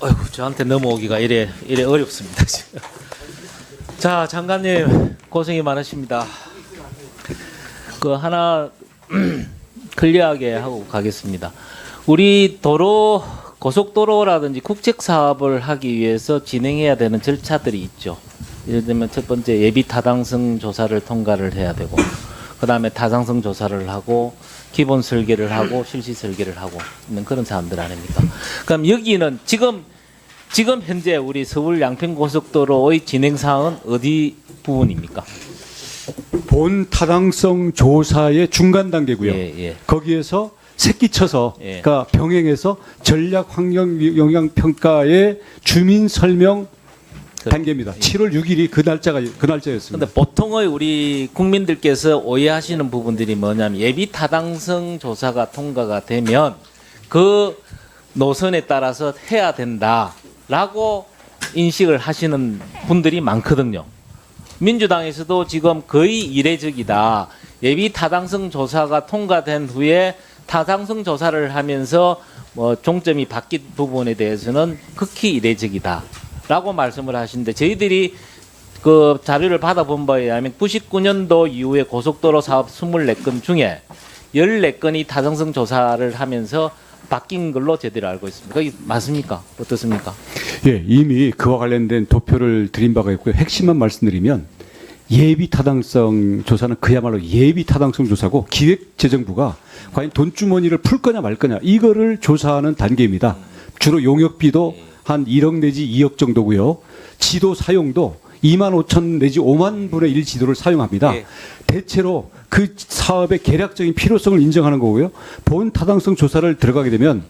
어이구 저한테 넘어오기가 이래 이래 어렵습니다. 자 장관님 고생이 많으십니다. 그 하나 클리어하게 하고 가겠습니다. 우리 도로 고속도로라든지 국책 사업을 하기 위해서 진행해야 되는 절차들이 있죠. 예를 들면 첫 번째 예비 타당성 조사를 통과를 해야 되고 그 다음에 타당성 조사를 하고 기본 설계를 하고 실시 설계를 하고 있는 그런 사람들 아닙니까? 그럼 여기는 지금 지금 현재 우리 서울 양평 고속도로의 진행 사항은 어디 부분입니까? 본 타당성 조사의 중간 단계고요. 예, 예. 거기에서 새끼 쳐서 예. 그러니까 병행해서 전략 환경 영향 평가의 주민 설명 그- 단계입니다. 7월 6일이 그 날짜가 그 날짜였습니다. 근데 보통의 우리 국민들께서 오해하시는 부분들이 뭐냐면 예비 타당성 조사가 통과가 되면 그 노선에 따라서 해야 된다라고 인식을 하시는 분들이 많거든요. 민주당에서도 지금 거의 이례적이다. 예비 타당성 조사가 통과된 후에 타당성 조사를 하면서 뭐 종점이 바뀐 부분에 대해서는 극히 이례적이다 라고 말씀을 하시는데 저희들이 그 자료를 받아본 바에 의하면 99년도 이후에 고속도로 사업 24건 중에 14건이 타당성 조사를 하면서 바뀐 걸로 제대로 알고 있습니다. 맞습니까? 어떻습니까? 예, 이미 그와 관련된 도표를 드린 바가 있고요. 핵심만 말씀드리면 예비 타당성 조사는 그야말로 예비 타당성 조사고 기획재정부가 과연 돈 주머니를 풀 거냐 말 거냐 이거를 조사하는 단계입니다. 주로 용역비도 한 1억 내지 2억 정도고요. 지도 사용도 2만 5천 내지 5만 분의 1 지도를 사용합니다. 예. 대체로 그 사업의 계략적인 필요성을 인정하는 거고요. 본 타당성 조사를 들어가게 되면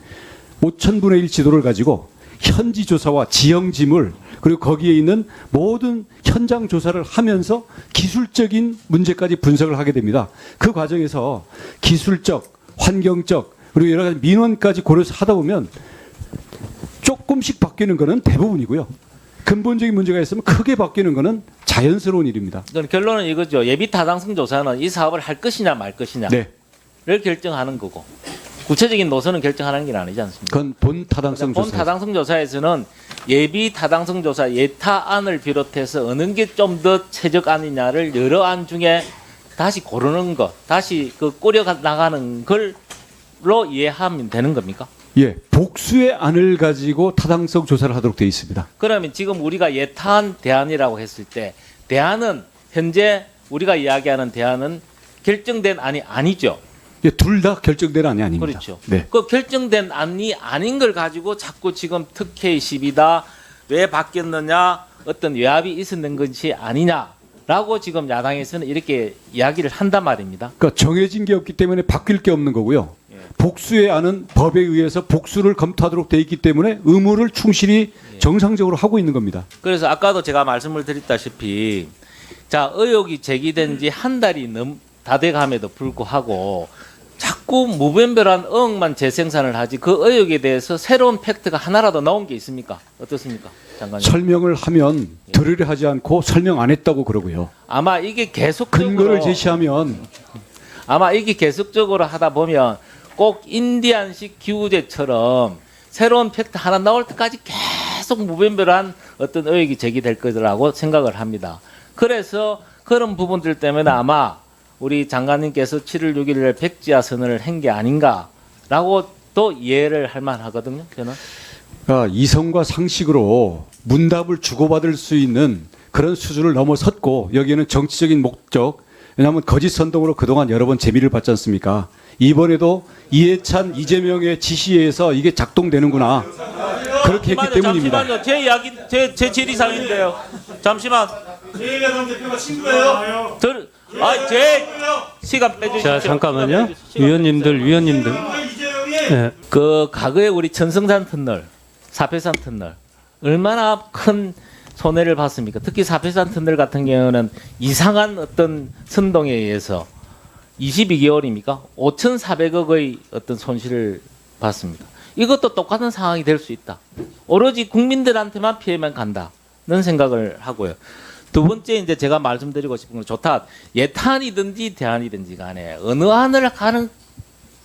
5천 분의 1 지도를 가지고 현지 조사와 지형 지물 그리고 거기에 있는 모든 현장 조사를 하면서 기술적인 문제까지 분석을 하게 됩니다. 그 과정에서 기술적, 환경적 그리고 여러 가지 민원까지 고려해서 하다 보면 바뀌는 거는 대부분이고요. 근본적인 문제가 있으면 크게 바뀌는 거는 자연스러운 일입니다. 결론은 이거죠. 예비 타당성 조사는 이 사업을 할 것이냐 말 것이냐를 네. 결정하는 거고 구체적인 노선은 결정하는 게 아니지 않습니까? 그건 본 타당성 본 조사. 타당성 조사에서는 예비 타당성 조사 예타안을 비롯해서 어느 게 좀 더 최적안이냐를 여러 안 중에 다시 고르는 것, 다시 그 꾸려 나가는 걸로 이해하면 되는 겁니까? 예, 복수의 안을 가지고 타당성 조사를 하도록 되어 있습니다. 그러면 지금 우리가 예타안 대안이라고 했을 때 대안은 현재 우리가 이야기하는 대안은 결정된 안이 아니죠. 예, 둘 다 결정된 안이 아닙니다. 그렇죠. 네. 그 결정된 안이 아닌 걸 가지고 자꾸 지금 특혜 시비다 왜 바뀌었느냐 어떤 외압이 있었는 것이 아니냐 라고 지금 야당에서는 이렇게 이야기를 한단 말입니다. 그러니까 정해진 게 없기 때문에 바뀔 게 없는 거고요. 예. 복수의 안은 법에 의해서 복수를 검토하도록 되어 있기 때문에 의무를 충실히 예. 정상적으로 하고 있는 겁니다. 그래서 아까도 제가 말씀을 드렸다시피 자 의혹이 제기된 지 한 달이 넘 다 돼감에도 불구하고 자꾸 무분별한 의혹만 재생산을 하지 그 의혹에 대해서 새로운 팩트가 하나라도 나온 게 있습니까? 어떻습니까, 장관님? 설명을 하면 예. 들으려 하지 않고 설명 안 했다고 그러고요. 아마 이게 계속적으로 근거를 제시하면 아마 이게 계속적으로 하다 보면 꼭 인디안식 기우제처럼 새로운 팩트 하나 나올 때까지 계속 무분별한 어떤 의혹이 제기될 거라고 생각을 합니다. 그래서 그런 부분들 때문에 아마 우리 장관님께서 7월 6일 백지화 선언을 한 게 아닌가라고 또 이해를 할 만하거든요. 저는. 그러니까 이성과 상식으로 문답을 주고받을 수 있는 그런 수준을 넘어섰고 여기에는 정치적인 목적 왜냐하면 거짓 선동으로 그동안 여러 번 재미를 봤지 않습니까? 이번에도 이해찬 이재명의 지시에 의해서 이게 작동되는구나 그렇게 했기 때문입니다. 잠시만요. 제 이야기 제 제 질의사항인데요. 잠시만. 이해경 대표가 친구예요. 들, 아, 제 시간 빼주시죠. 자 잠깐만요. 위원님들 위원님들. 예. 그 과거에 우리 천성산 터널, 사패산 터널 얼마나 큰 손해를 봤습니까? 특히 사패산 터널 같은 경우는 이상한 어떤 선동에 의해서 22개월입니까? 5,400억의 어떤 손실을 봤습니다. 이것도 똑같은 상황이 될 수 있다. 오로지 국민들한테만 피해만 간다는 생각을 하고요. 두 번째 이제 제가 말씀드리고 싶은 건 좋다. 예탄이든지 대안이든지 간에 어느 안을 가는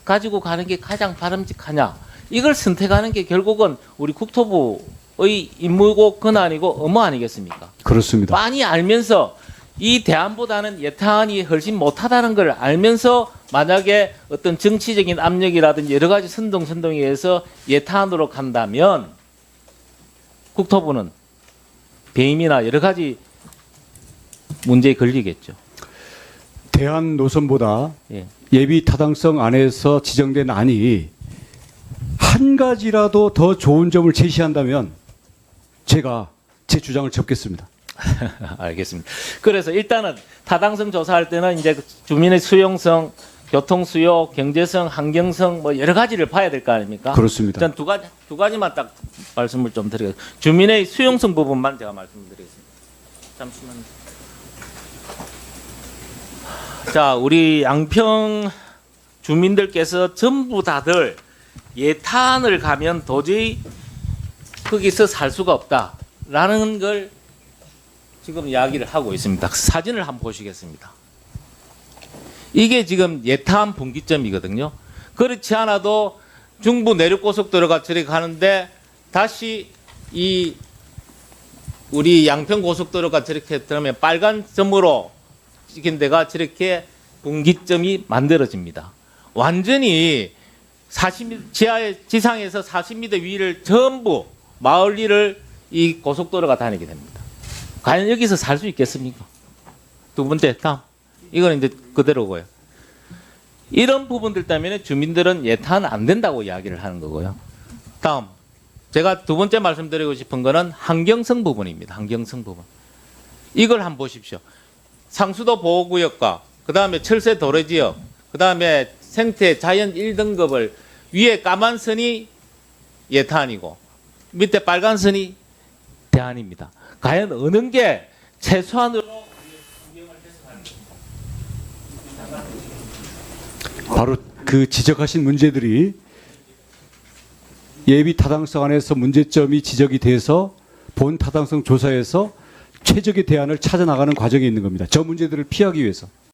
가지고 가는 게 가장 바람직하냐 이걸 선택하는 게 결국은 우리 국토부의 임무고 권한이고 업무 아니겠습니까? 그렇습니다. 빤히 알면서 이 대안보다는 예타안이 훨씬 못하다는 걸 알면서 만약에 어떤 정치적인 압력이라든지 여러 가지 선동 선동에 의해서 예타안으로 간다면 국토부는 배임이나 여러 가지 문제에 걸리겠죠. 대안 노선보다 예. 예비 타당성 안에서 지정된 안이 한 가지라도 더 좋은 점을 제시한다면 제가 제 주장을 접겠습니다. 알겠습니다. 그래서 일단은 타당성 조사할 때는 이제 그 주민의 수용성, 교통 수요, 경제성, 환경성 뭐 여러 가지를 봐야 될 거 아닙니까? 그렇습니다. 일단 두 가지 두 가지만 딱 말씀을 좀 드리겠습니다. 주민의 수용성 부분만 제가 말씀드리겠습니다. 잠시만요. 자, 우리 양평 주민들께서 전부 다들 예탄을 가면 도저히 거기서 살 수가 없다라는 걸 지금 이야기를 하고 있습니다. 사진을 한번 보시겠습니다. 이게 지금 예탄 분기점이거든요. 그렇지 않아도 중부 내륙고속도로가 저리 가는데 다시 이 우리 양평 고속도로가 저렇게 들으면 빨간 점으로 찍힌 데가 저렇게 분기점이 만들어집니다. 완전히 40m 지하에 지상에서 40m 위를 전부 마을 위를 이 고속도로가 다니게 됩니다. 과연 여기서 살 수 있겠습니까? 두 번째 다음 이거는 이제 그대로고요. 이런 부분들 때문에 주민들은 예탄 안 된다고 이야기를 하는 거고요. 다음 제가 두 번째 말씀드리고 싶은 거는 환경성 부분입니다. 환경성 부분. 이걸 한번 보십시오. 상수도 보호구역과 그 다음에 철새 도래지역, 그 다음에 생태 자연 1등급을 위에 까만 선이 예탄이고 밑에 빨간 선이 대안입니다. 과연 어느 게 최소한으로 바로 그 지적하신 문제들이 예비 타당성 안에서 문제점이 지적이 돼서 본 타당성 조사에서 최적의 대안을 찾아 나가는 과정에 있는 겁니다. 저 문제들을 피하기 위해서.